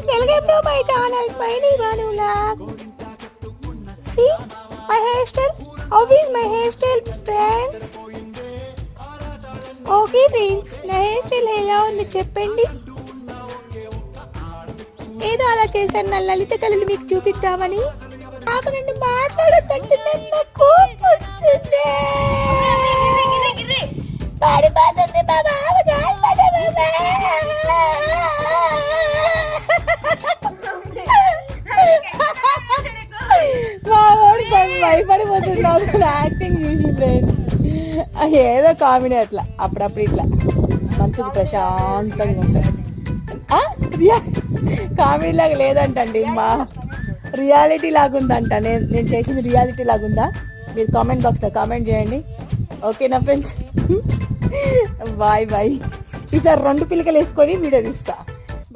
friends, welcome to my channel, Smiley Banu Vlog. See my hairstyle. How is my hairstyle, friends? Okay friends నా hair style ఎలా ఉంది చెప్పండి ఏదో అలా చేశాను నా లలిత కళలు మీకు చూపిద్దామని పాప నన్ను మాట్లాడొద్దంటే నన్ను కోపం వస్తుంది. పడిపోతుంది మా భయపడిపోతున్నావు యాక్టింగ్ చూసి ఏదో కామెడీ అట్లా అప్పుడప్పుడు ఇట్లా. మనసుకు ప్రశాంతంగా ఉంటుంది. ఆ? రియా కామెడీ లాగా లేదంటండి మా. రియాలిటీ లాగుందంట. నేను నేను చేసింది రియాలిటీ లాగుందా? మీరు కామెంట్ బాక్స్లో కామెంట్ చేయండి. ఓకేనా ఫ్రెండ్స్ బాయ్ బాయ్. ఈసారి రెండు పిల్లకలు వేసుకొని వీడియో తీస్తా.